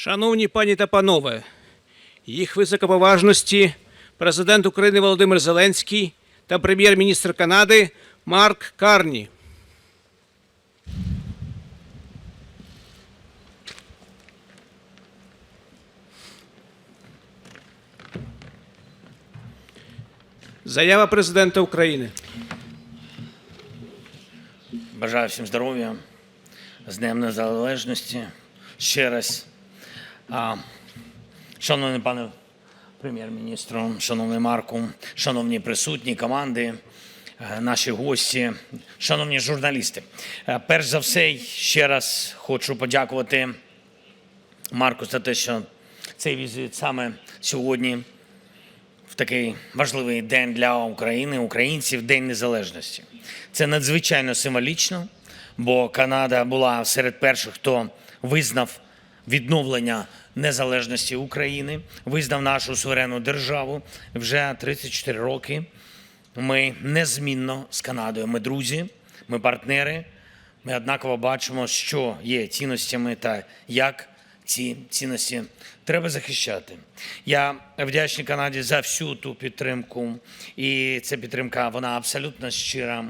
Шановні пані та панове, їх високоповажності президент України Володимир Зеленський та прем'єр-міністр Канади Марк Карні. Заява президента України. Бажаю всім здоров'я, з Днем Незалежності. Ще раз. Шановний пане прем'єр-міністру, шановний Марку, шановні присутні команди, е, наші гості, шановні журналісти. Е, Перш за все, ще раз хочу подякувати Марку за те, що цей візит саме сьогодні в такий важливий день для України, українців, День Незалежності. Це надзвичайно символічно, бо Канада була серед перших, хто визнав відновлення незалежності України, визнав нашу суверенну державу вже 34 роки. Ми незмінно з Канадою. Ми друзі, ми партнери. Ми однаково бачимо, що є цінностями та як ці цінності треба захищати. Я вдячний Канаді за всю ту підтримку, і ця підтримка вона абсолютно щира.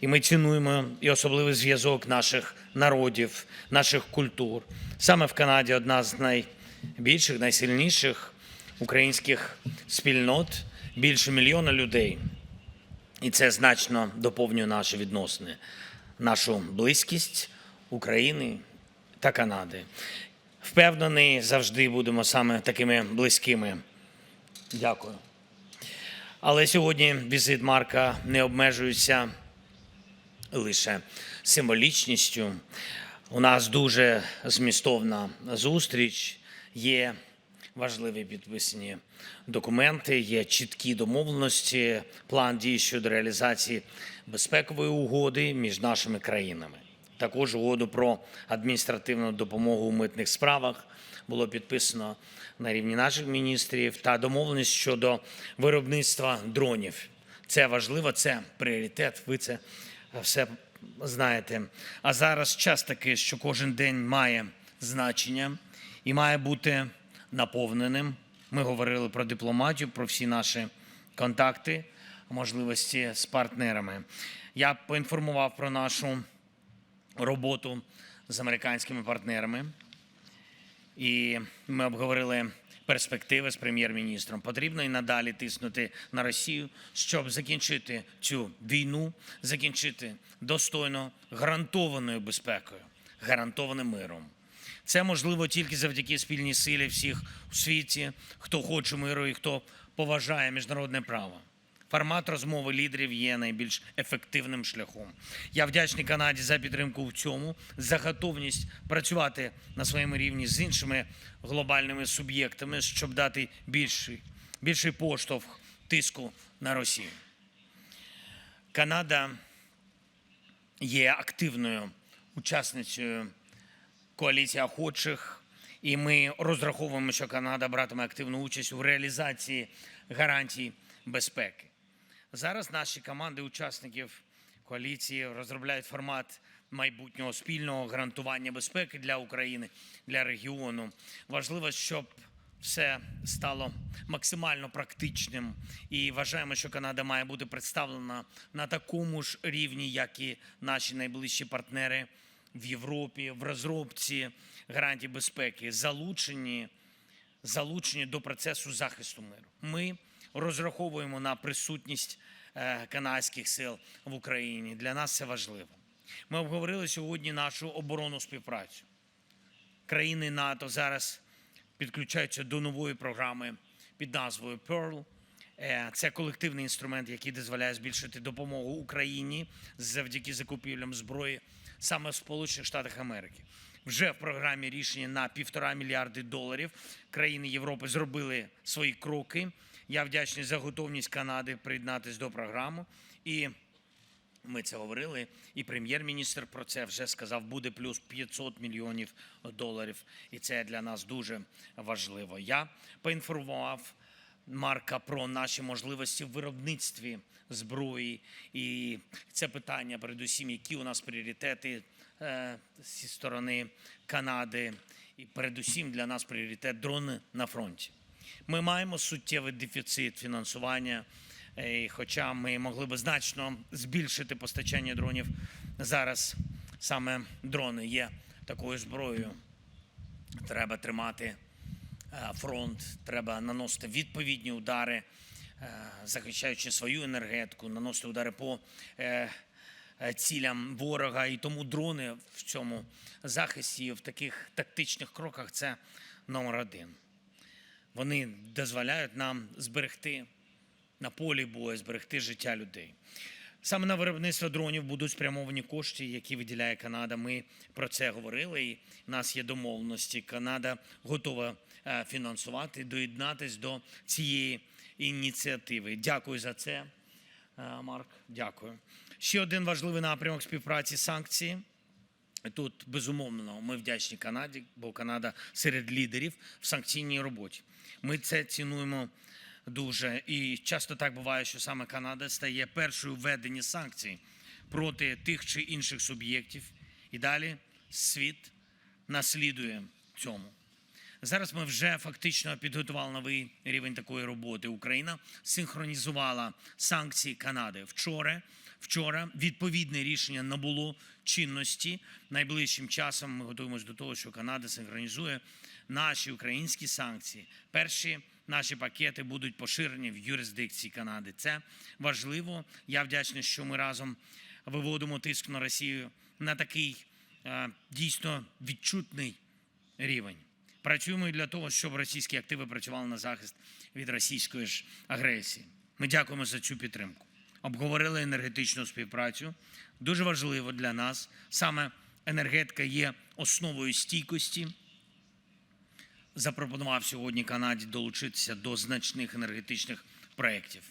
І ми цінуємо і особливий зв'язок наших народів, наших культур. Саме в Канаді одна з найбільших, найсильніших українських спільнот, більше мільйона людей. І це значно доповнює наші відносини, нашу близькість України та Канади. Впевнений, завжди будемо саме такими близькими. Дякую. Але сьогодні візит Марка не обмежується лише символічністю. У нас дуже змістовна зустріч. Є важливі підписані документи, є чіткі домовленості, план дій щодо реалізації безпекової угоди між нашими країнами. Також угоду про адміністративну допомогу у митних справах було підписано на рівні наших міністрів та домовленість щодо виробництва дронів. Це важливо, це пріоритет. Ви це все знаєте. А зараз час такий, що кожен день має значення і має бути наповненим. Ми говорили про дипломатію, про всі наші контакти, можливості з партнерами. Я поінформував про нашу роботу з американськими партнерами. І ми обговорили перспективи з прем'єр-міністром. Потрібно і надалі тиснути на Росію, щоб закінчити цю війну, закінчити достойно гарантованою безпекою, гарантованим миром. Це можливо тільки завдяки спільній силі всіх у світі, хто хоче миру і хто поважає міжнародне право. Формат розмови лідерів є найбільш ефективним шляхом. Я вдячний Канаді за підтримку в цьому, за готовність працювати на своєму рівні з іншими глобальними суб'єктами, щоб дати більший, більший поштовх тиску на Росію. Канада є активною учасницею коаліції охочих, і ми розраховуємо, що Канада братиме активну участь у реалізації гарантій безпеки. Зараз наші команди учасників коаліції розробляють формат майбутнього спільного гарантування безпеки для України, для регіону. Важливо, щоб все стало максимально практичним, і вважаємо, що Канада має бути представлена на такому ж рівні, як і наші найближчі партнери в Європі, в розробці гарантій безпеки, залучені, залучені до процесу захисту миру. Ми розраховуємо на присутність е, канадських сил в Україні. Для нас це важливо. Ми обговорили сьогодні нашу оборонну співпрацю. Країни НАТО зараз підключаються до нової програми під назвою Pearl. Е, Це колективний інструмент, який дозволяє збільшити допомогу Україні завдяки закупівлям зброї саме в Сполучених Штатах Америки. Вже в програмі рішення на півтора мільярди доларів країни Європи зробили свої кроки. Я вдячний за готовність Канади приєднатися до програми. І ми це говорили, і прем'єр-міністр про це вже сказав. Буде плюс 500 мільйонів доларів, і це для нас дуже важливо. Я поінформував Марка про наші можливості в виробництві зброї, і це питання, передусім, які у нас пріоритети е, зі сторони Канади. і передусім для нас пріоритет дрони на фронті. Ми маємо суттєвий дефіцит фінансування, е, і хоча ми могли би значно збільшити постачання дронів, зараз саме дрони є такою зброєю. Треба тримати е, фронт, треба наносити відповідні удари, е, захищаючи свою енергетику, наносити удари по цілям ворога. І тому дрони в цьому захисті, в таких тактичних кроках це номер один. Вони дозволяють нам зберегти на полі бою, зберегти життя людей. Саме на виробництво дронів будуть спрямовані кошти, які виділяє Канада. Ми про це говорили. І в нас є домовленості. Канада готова е, фінансувати, доєднатись до цієї ініціативи. Дякую за це, е, Марк. Дякую. Ще один важливий напрямок співпраці санкції. Тут безумовно ми вдячні Канаді, бо Канада серед лідерів в санкційній роботі. Ми це цінуємо дуже. І часто так буває, що саме Канада стає першою в санкцій проти тих чи інших суб'єктів. І далі світ наслідує цьому. Зараз ми вже фактично підготували новий рівень такої роботи. Україна синхронізувала санкції Канади вчора. Вчора відповідне рішення набуло чинності. Найближчим часом ми готуємося до того, що Канада синхронізує наші українські санкції. Перші наші пакети будуть поширені в юрисдикції Канади. Це важливо. Я вдячний, що ми разом виводимо тиск на Росію на такий е, дійсно відчутний рівень. Працюємо і для того, щоб російські активи працювали на захист від російської ж агресії. Ми дякуємо за цю підтримку. Обговорили енергетичну співпрацю. Дуже важливо для нас саме енергетика є основою стійкості. Запропонував сьогодні Канаді долучитися до значних енергетичних проєктів.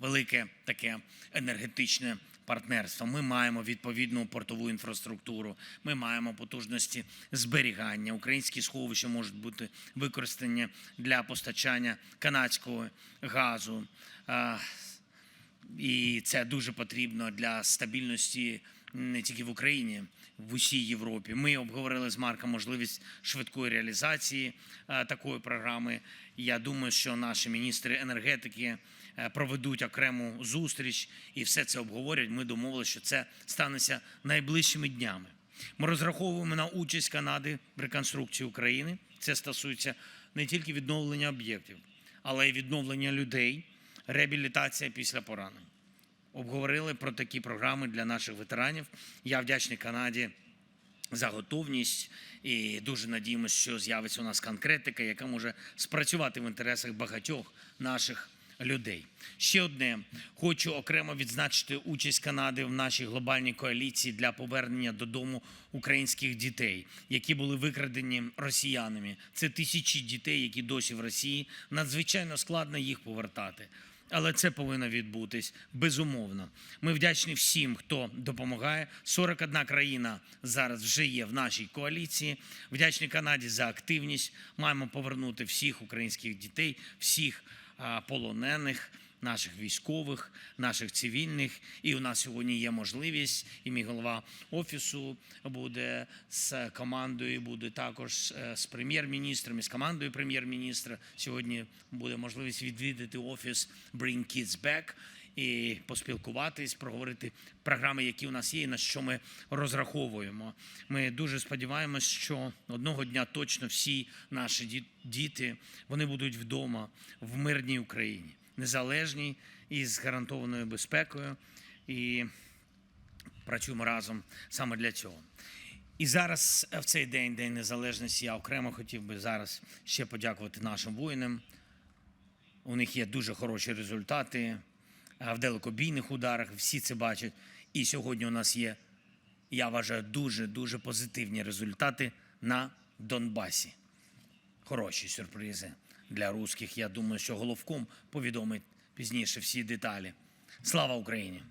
Велике таке енергетичне партнерство. Ми маємо відповідну портову інфраструктуру. Ми маємо потужності зберігання. Українські сховища можуть бути використані для постачання канадського газу. І це дуже потрібно для стабільності не тільки в Україні, в усій Європі. Ми обговорили з Марком можливість швидкої реалізації е, такої програми. Я думаю, що наші міністри енергетики е, проведуть окрему зустріч і все це обговорять. Ми домовилися, що це станеться найближчими днями. Ми розраховуємо на участь Канади в реконструкції України. Це стосується не тільки відновлення об'єктів, але й відновлення людей, реабілітація після поранень обговорили про такі програми для наших ветеранів. Я вдячний Канаді за готовність і дуже надіємося, що з'явиться у нас конкретика, яка може спрацювати в інтересах багатьох наших людей. Ще одне хочу окремо відзначити участь Канади в нашій глобальній коаліції для повернення додому українських дітей, які були викрадені росіянами. Це тисячі дітей, які досі в Росії. Надзвичайно складно їх повертати. Але це повинно відбутись безумовно. Ми вдячні всім, хто допомагає. 41 країна зараз вже є в нашій коаліції. Вдячні Канаді за активність. Маємо повернути всіх українських дітей, всіх полонених. Наших військових, наших цивільних, і у нас сьогодні є можливість. І мій голова офісу буде з командою, буде також е, з прем'єр-міністром, і з командою прем'єр-міністра. Сьогодні буде можливість відвідати офіс Bring Kids Back і поспілкуватись, проговорити програми, які у нас є, і на що ми розраховуємо. Ми дуже сподіваємось, що одного дня точно всі наші діти вони будуть вдома в мирній Україні, незалежній і з гарантованою безпекою. І працюємо разом саме для цього. І зараз, е, в цей день, День Незалежності, я окремо хотів би зараз ще подякувати нашим воїнам. У них є дуже хороші результати в далекобійних ударах. Всі це бачать. І сьогодні у нас є, я вважаю, дуже дуже позитивні результати на Донбасі. Хороші сюрпризи для русських. Я думаю, що головком повідомить пізніше всі деталі. Слава Україні!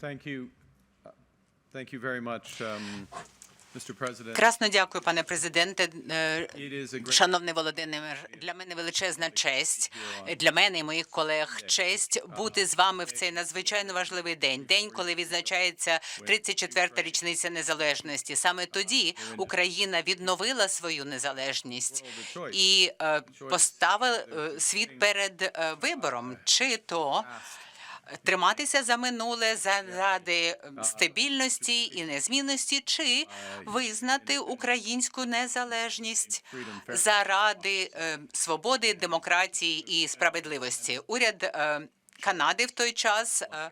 Thank you. Uh, Thank you very much, um, Красно дякую, пане президенте. Е, Шановний Володимир, для мене величезна честь, для мене і моїх колег честь бути з вами в цей надзвичайно важливий день. День, коли відзначається 34-та річниця незалежності. Саме тоді Україна відновила свою незалежність і е, поставила е, світ перед вибором, чи то триматися за минуле заради стабільності і незмінності, чи визнати українську незалежність заради е, свободи, демократії і справедливості. Уряд е, Канади в той час. е,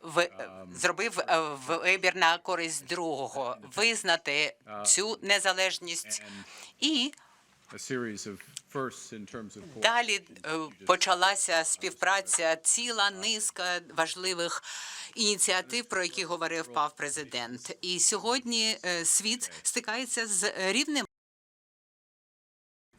в, е, зробив е, вибір на користь другого визнати цю незалежність і Далі е, почалася співпраця, ціла низка важливих ініціатив, про які говорив пав президент. І сьогодні е, світ стикається з рівнем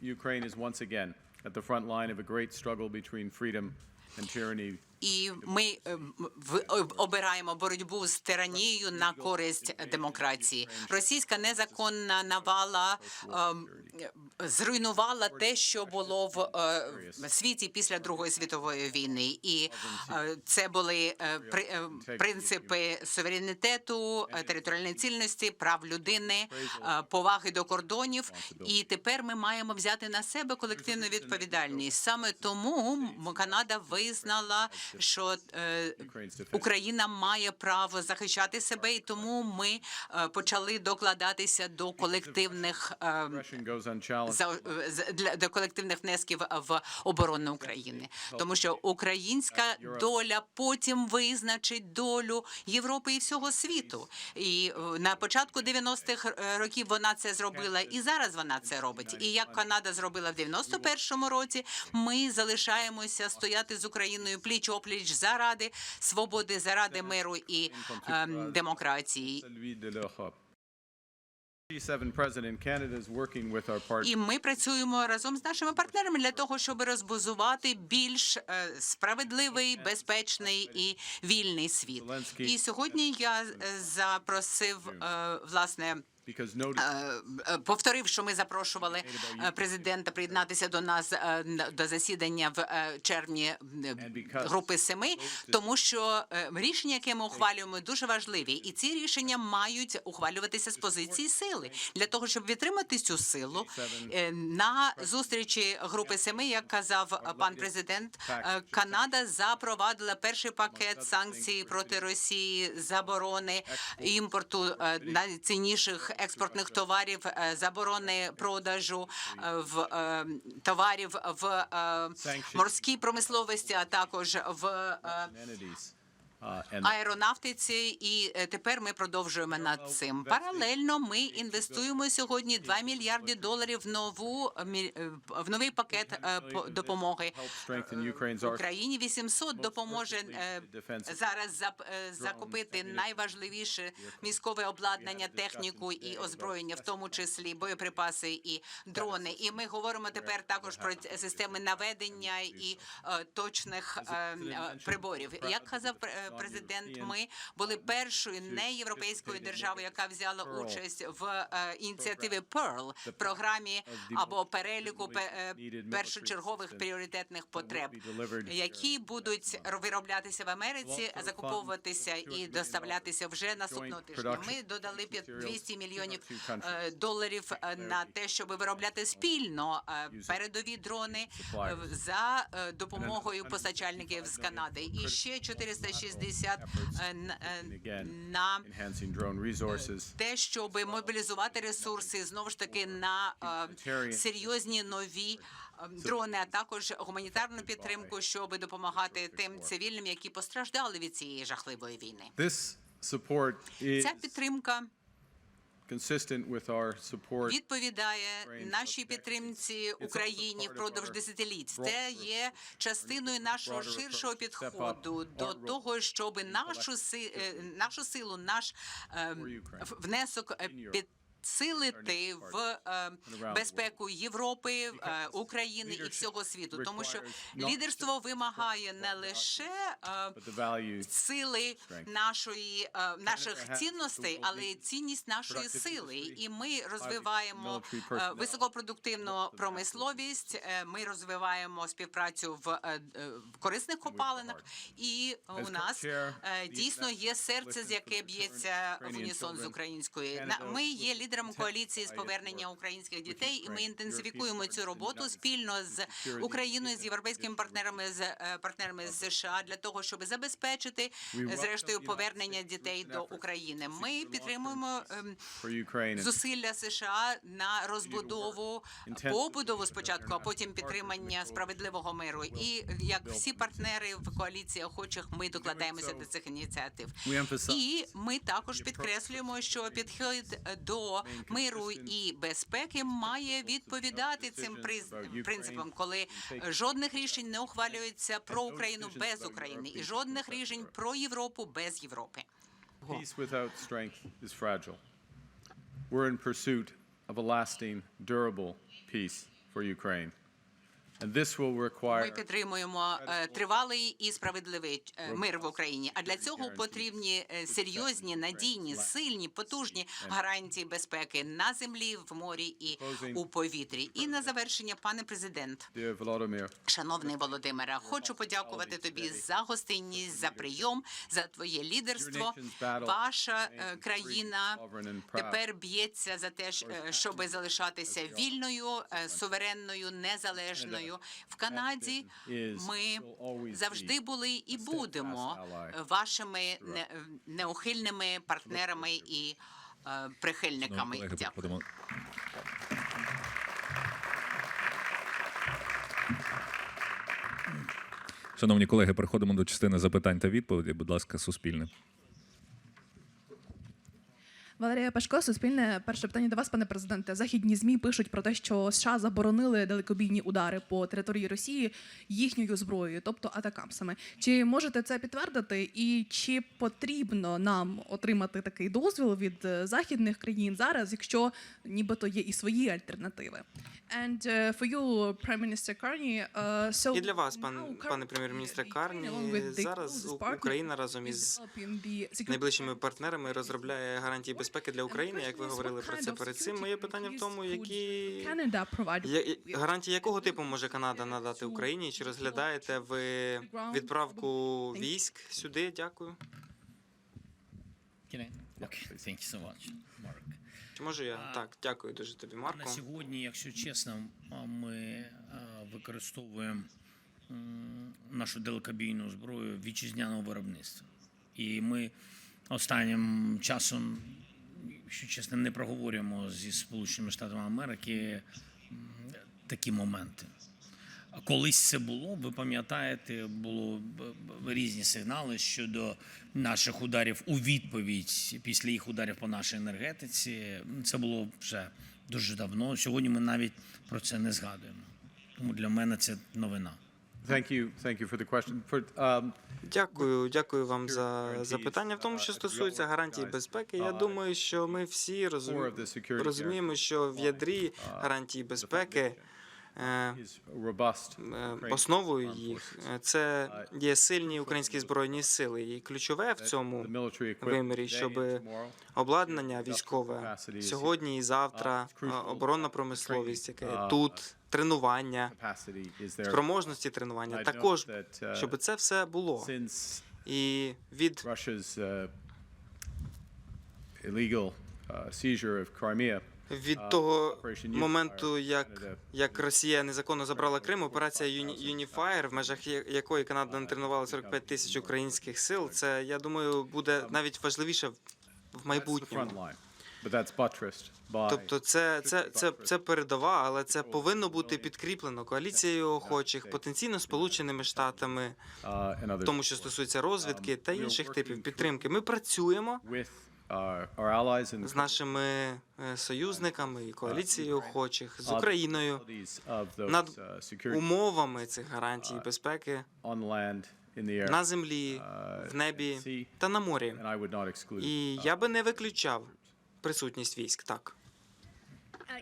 Ukraine is once again at the front line of a great struggle between freedom and tyranny. І ми е, в- обираємо боротьбу з тиранією на користь демократії. Російська незаконна навала ем, зруйнувала те, що було в е, світі після Другої світової війни, і е, це були при- принципи суверенітету, територіальної цільності, прав людини, поваги до кордонів. І тепер ми маємо взяти на себе колективну відповідальність. Саме тому Канада визнала, що е, Україна має право захищати себе, і тому ми е, почали докладатися до колективних е, до колективних внесків в оборону України, тому що українська доля потім визначить долю Європи і всього світу. І на початку 90-х років вона це зробила, і зараз вона це робить. І як Канада зробила в 91-му році, ми залишаємося стояти з Україною пліч опліч заради свободи, заради миру і ем, демократії. Celui de l'Europe. G7 President, Canada is working with our partners. І ми працюємо разом з нашими партнерами для того, щоб розбузувати більш е, справедливий, безпечний і вільний світ. І сьогодні я е, запросив е, власне. Е, е, Повторив, що ми запрошували е, президента приєднатися до нас до засідання в червні групи семи, тому що рішення, яке ми ухвалюємо, дуже важливі, і ці рішення мають ухвалюватися з позиції сили. Для того, щоб відтримати цю силу на зустрічі групи семи, як казав пан президент, Канада запровадила перший пакет санкцій проти Росії, заборони імпорту найцінніших експортних товарів, е, заборони продажу е, в е, товарів в морській промисловості, а також в аеронавтиці, і е, тепер ми продовжуємо над цим. Паралельно ми інвестуємо сьогодні 2 мільярди доларів в нову е, в новий пакет е, по- допомоги. Україні 800 допоможе зараз закупити найважливіше військове обладнання, техніку і озброєння, в тому числі боєприпаси і дрони. І ми говоримо тепер також про системи наведення і точних е, е, приборів. Як казав президент, ми були першою неєвропейською державою, яка взяла участь в е, ініціативі Pearl, програмі або переліку пе- е, першочергових пріоритетних потреб, які будуть вироблятися в Америці, закуповуватися і доставлятися вже наступного тижня. Ми додали п'ят- 200 мільйонів е, доларів на те, щоб виробляти спільно передові дрони за допомогою постачальників з Канади. І ще 460 е, н- е, again, на enhancing те, щоб мобілізувати ресурси знову ж таки на е, серйозні нові е, дрони, а також гуманітарну підтримку, щоб допомагати тим цивільним, які постраждали від цієї жахливої війни. Ця підтримка відповідає нашій підтримці Україні впродовж десятиліть. Це є частиною нашого ширшого підходу до того, щоб нашу е, нашу силу, наш ем, внесок е, під підсилити в е, безпеку Європи, е, України і всього світу, тому що лідерство вимагає не лише е, сили нашої наших цінностей, але й цінність нашої сили. І ми розвиваємо високопродуктивну промисловість. Ми розвиваємо співпрацю в, корисних копалинах. І у нас дійсно є серце, з яке б'ється в унісон з українською. На- Ми є лідером коаліції з повернення українських дітей, і ми інтенсифікуємо цю роботу спільно з Україною, з європейськими партнерами, з е, партнерами з США для того, щоб забезпечити е, зрештою повернення дітей до України. Ми підтримуємо ем, зусилля США на розбудову побудову спочатку, а потім підтримання справедливого миру. І як всі партнери в коаліції охочих, ми докладаємося до цих ініціатив. І ми також підкреслюємо, що підхід до миру і безпеки має відповідати цим принципам, коли жодних рішень не ухвалюється про Україну без України, і жодних рішень про Європу без Європи. peace without strength is fragile. We're in pursuit of a lasting, durable peace for Ukraine. Ми підтримуємо е, тривалий і справедливий е, мир в Україні. А для цього потрібні е, серйозні, надійні, сильні, потужні гарантії безпеки на землі, в морі і у повітрі. І на завершення, пане президент. Шановний Володимире, хочу подякувати тобі за гостинність, за прийом, за твоє лідерство. Ваша країна тепер б'ється за те, щоб залишатися вільною, суверенною, незалежною. В Канаді ми завжди були і будемо вашими неухильними партнерами і е, прихильниками. Дякую. Шановні колеги, переходимо до частини запитань та відповідей. Будь ласка, суспільне. Валерія Пашко, Суспільне. Перше питання до вас, пане президенте. Західні змі пишуть про те, що США заборонили далекобійні удари по території Росії їхньою зброєю, тобто атакамсами. Чи можете це підтвердити, і чи потрібно нам отримати такий дозвіл від е, західних країн зараз, якщо нібито є і свої альтернативи? And uh, for you, Prime Minister Carney, uh, so І для вас, пан- пане Ukraine, Карні, зараз Україна разом із найближчими партнерами розробляє гарантії безпеки для України. Як ви говорили про це перед цим, моє питання в тому, які гарантії якого типу може Канада надати Україні? Чи розглядаєте ви відправку військ сюди? Дякую. Can I? Okay, thank you so much, Mark. Чи можу я? Так, дякую дуже тобі, На Марко. сьогодні, якщо чесно, ми використовуємо нашу далекобійну зброю вітчизняного виробництва. І ми останнім часом, якщо чесно, не проговорюємо зі Сполученими Штатами Америки такі моменти. Колись це було, ви пам'ятаєте, було різні сигнали щодо наших ударів у відповідь після їх ударів по нашій енергетиці. Це було вже дуже давно. Сьогодні ми навіть про це не згадуємо. Тому для мене це новина. Um, Дякую, дякую вам за запитання. В тому, що стосується гарантій безпеки, я думаю, що ми всі розумі- розуміємо, що в ядрі гарантії безпеки. Е. Е, Основою їх. е, це є сильні українські збройні сили, і ключове в цьому вимірі, щоб обладнання військове сьогодні і завтра, е, оборонна промисловість, яке тут тренування, спроможності тренування, також щоб це все було. І від Russia's uh, illegal uh, seizure of Crimea, від того моменту, як, як Росія незаконно забрала Крим, операція Юні- Юніфаєр, в межах якої Канада натренувала 45 тисяч українських сил, це я думаю буде навіть важливіше в- майбутньому. Тобто, це, це, це, це передова, але це повинно бути підкріплено коаліцією охочих, потенційно сполученими штатами, uh, тому, що стосується розвідки та інших типів підтримки. Ми працюємо з нашими е, союзниками і коаліцією охочих з uh, Україною над uh, умовами цих гарантій безпеки на землі, в небі та на морі. І uh, я би не виключав присутність військ. Так.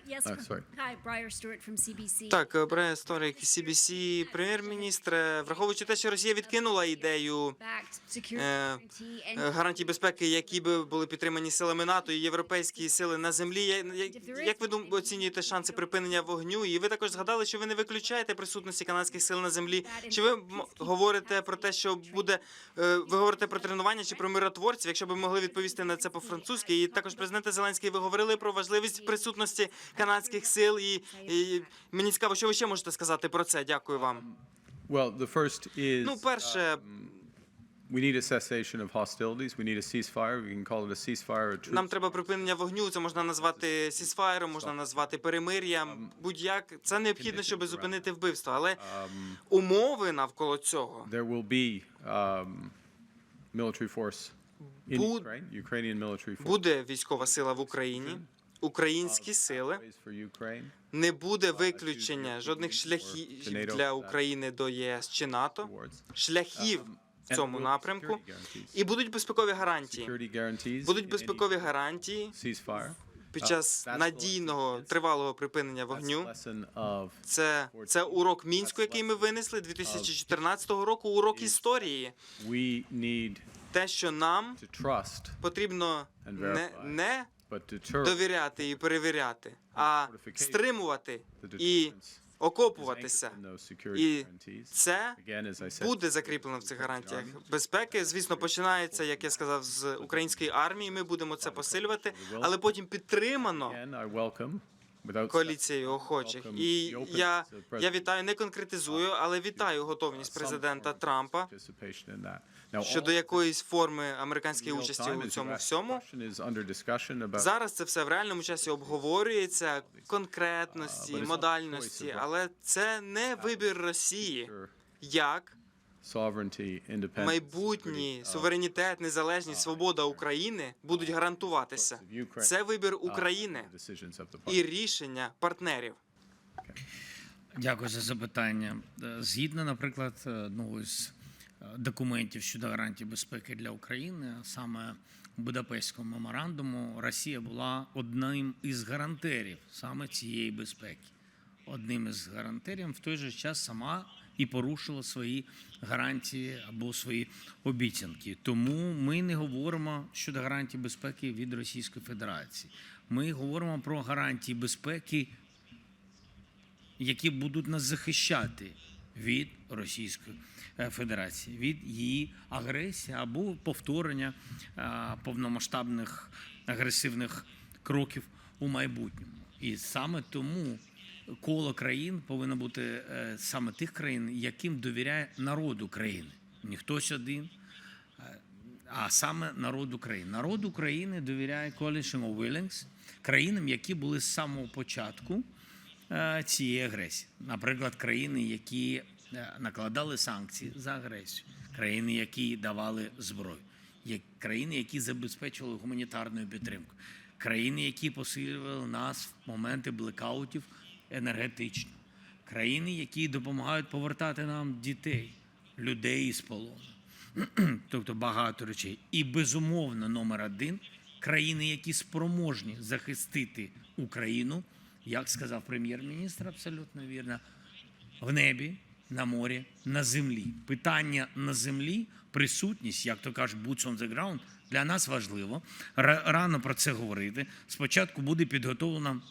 Yes. Uh, sorry. Hi, Briar Stewart from CBC. Так, Брайан Сторік, CBC, прем'єр-міністр, враховуючи те, що Росія відкинула ідею е, е, гарантій безпеки, які би були підтримані силами НАТО і європейські сили на землі. Я- я- Як ви дум- оцінюєте шанси припинення вогню? І ви також згадали, що ви не виключаєте присутності канадських сил на землі. Чи ви говорите про те, що буде е, ви говорите про тренування чи про миротворців? Якщо б могли відповісти на це по-французьки, і також президенте Зеленський, ви говорили про важливість присутності канадських сил. І, і мені цікаво, що ви ще можете сказати про це. Дякую вам. Well, the first is Ну, перше, we need a cessation of hostilities. We need a ceasefire. We can call it a ceasefire. A truce. Нам треба припинення вогню. Це можна назвати сісфайром, можна назвати перемир'ям. Будь-як це необхідно, щоб зупинити вбивство. Але умови навколо цього There will be um, military force in Ukraine, Ukrainian military force буде військова сила в Україні. Українські сили не буде виключення жодних шляхів для України до ЄС чи НАТО, шляхів в цьому напрямку, і будуть безпекові гарантії. Будуть безпекові гарантії під час надійного тривалого припинення вогню. Це, це урок мінську, який ми винесли 2014 року. Урок історії. Те, що нам потрібно не, не довіряти і перевіряти, а стримувати і окопуватися. І це буде закріплено в цих гарантіях безпеки. Звісно, починається, як я сказав, з української армії. Ми будемо це посилювати, але потім підтримано welcome охочих. І я, я вітаю, не конкретизую, але вітаю готовність президента Трампа щодо якоїсь форми американської участі у цьому всьому. Зараз це все в реальному часі обговорюється, конкретності, it's not модальності, але це не вибір Росії, як майбутній uh, суверенітет, незалежність, свобода України будуть гарантуватися. Це вибір України і рішення партнерів. Дякую за запитання. Е, Згідно, наприклад, е, одного з е, документів щодо гарантій безпеки для України, саме Будапештського меморандуму, Росія була одним із гарантерів саме цієї безпеки. Одним із гарантерів в той же час сама і порушила свої гарантії або свої обіцянки. Тому ми не говоримо щодо гарантій безпеки від Російської Федерації. Ми говоримо про гарантії безпеки які будуть нас захищати від Російської е, Федерації, від її агресії або повторення е, повномасштабних агресивних кроків у майбутньому. І саме тому коло країн повинно бути е, саме тих країн, яким довіряє народ України, не хтось один. е, А саме народ України. Народ України довіряє Coalition of Willings, країнам, які були з самого початку е, цієї агресії. Наприклад, країни, які накладали санкції за агресію, країни, які давали зброю, країни, які забезпечували гуманітарною підтримкою, країни, які посилювали нас в моменти блекаутів енергетично, країни, які допомагають повертати нам дітей, людей із полону. тобто багато речей. І безумовно, номер один країни, які спроможні захистити Україну, як сказав прем'єр-міністр, абсолютно вірно, в небі, на морі, на землі. Питання на землі, присутність, як то кажуть, boots on the ground, для нас важливо. Ра- Рано про це говорити. Спочатку буде підготовлена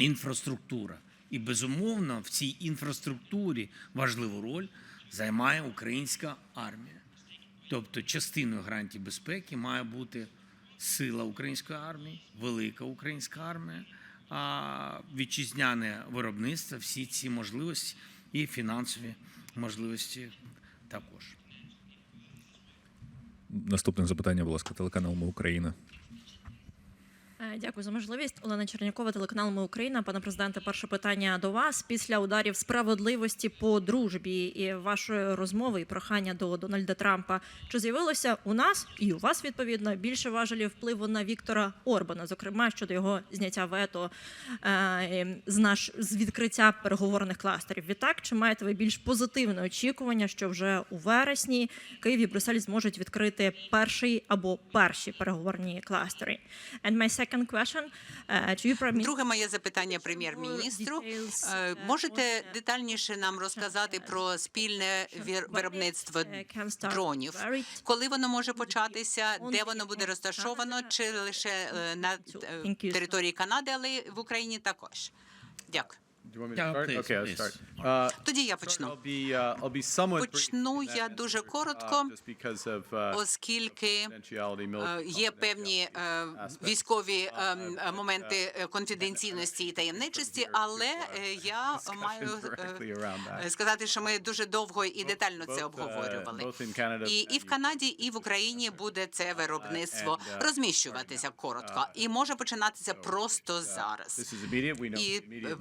інфраструктура. І безумовно, в цій інфраструктурі важливу роль займає українська армія. Тобто, частиною гарантій безпеки має бути сила української армії, велика українська армія, а вітчизняне виробництво, всі ці можливості і фінансові можливості також. Наступне запитання, будь ласка, телеканал Ми Україна. Е, Дякую за можливість. Олена Чернякова, телеканал Ми Україна. Пане президенте, перше питання до вас після ударів справедливості по дружбі і вашої розмови і прохання до Дональда Трампа. Чи з'явилося у нас і у вас відповідно більше важелів впливу на Віктора Орбана, зокрема щодо його зняття вето е, з наш з відкриття переговорних кластерів? Відтак, чи маєте ви більш позитивне очікування, що вже у вересні Київ і Брюссель зможуть відкрити перший або перші переговорні кластери? And my second second question uh, to you, Prime Minister. Друге моє запитання прем'єр-міністру. Е, Можете детальніше нам розказати про спільне виробництво дронів? Коли воно може початися? Де воно буде розташовано? Чи лише е, на е, території Канади, але в Україні також? Дякую. Do you want me to Yeah, start? please, Okay, I'll please. start. Uh, Тоді я I'll почну. be, uh, I'll be somewhat brief Почну in that я answer, дуже uh, коротко, just because of, uh, оскільки confidentiality, Е, military Є певні е, військові е, м, е, моменти е, конфіденційності і таємничості, але е, я маю е, сказати, що ми дуже довго і детально це uh, обговорювали. І, і в Канаді, і в Україні буде це виробництво uh, розміщуватися коротко і може починатися просто зараз. І е.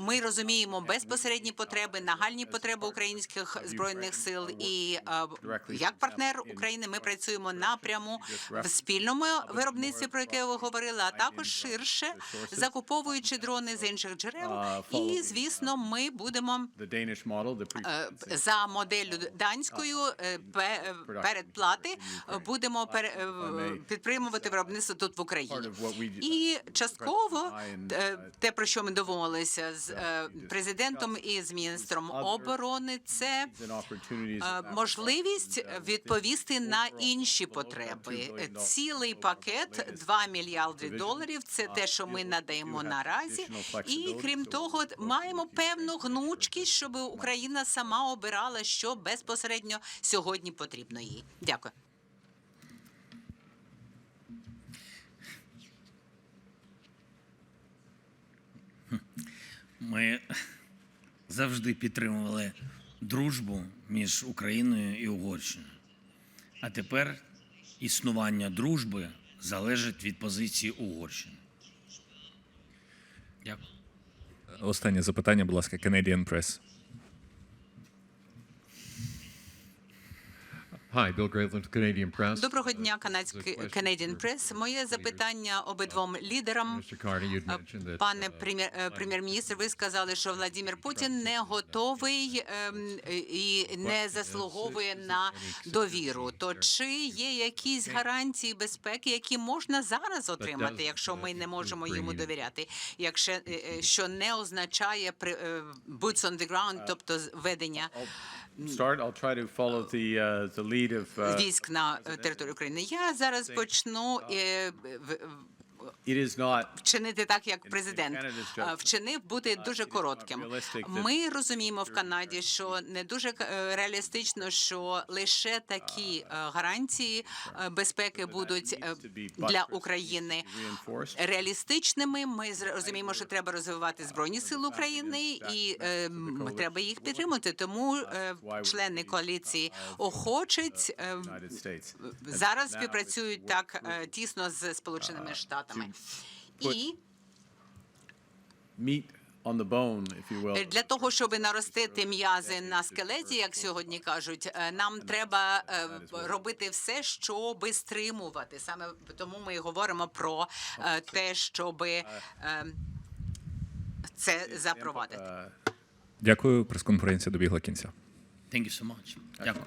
Ми розуміємо безпосередні потреби, нагальні потреби українських збройних сил. І е, як партнер України ми працюємо напряму в спільному виробництві, про яке ви говорили, а також ширше закуповуючи дрони з інших джерел. І звісно, ми будемо е, за моделлю данською е, е, передплати будемо підтримувати виробництво тут в Україні. І частково те, про що ми домовилися з е, президентом і з міністром оборони, це е, можливість відповісти на інші потреби. Цілий пакет 2 мільярди доларів. Це те, що ми надаємо наразі. І крім того, маємо певну гнучкість, щоб Україна сама обирала, що безпосередньо сьогодні потрібно їй. Дякую. Ми завжди підтримували дружбу між Україною і Угорщиною. А тепер існування дружби залежить від позиції Угорщини. Дякую. Останнє запитання, будь ласка, Canadian Press. Hi, Bill Graveland, Canadian Press. Доброго дня, канадський Canadian Press. Моє запитання обидвом лідерам. Пане uh, прем'єр е, прем'єр-міністр, ви сказали, що Владимир Путін не готовий ем, і не заслуговує на довіру. То чи є якісь гарантії безпеки, які можна зараз отримати, якщо ми не можемо йому довіряти? Якщо е, е, що не означає е, boots on the ground, тобто ведення Start. I'll try to follow the uh, the lead of. Uh, військ на е, території України? Я зараз почну е, в- вчинити так, як президент е, вчинив бути дуже коротким. Ми розуміємо в Канаді, що не дуже е, реалістично, що лише такі е, гарантії безпеки будуть для України реалістичними. Ми розуміємо, що треба розвивати збройні сили України, і треба їх підтримати. Тому е, члени коаліції охочуть зараз співпрацюють так тісно з Сполученими Штатами. І Meat on the bone, if you will. для того, щоб наростити м'язи на скелеті, як сьогодні кажуть, е, нам треба е, робити все, щоб стримувати. Саме тому ми говоримо про е, те, щоб це запровадити. Uh, Дякую. Прес-конференція добігла кінця. Thank you so much. Дякую.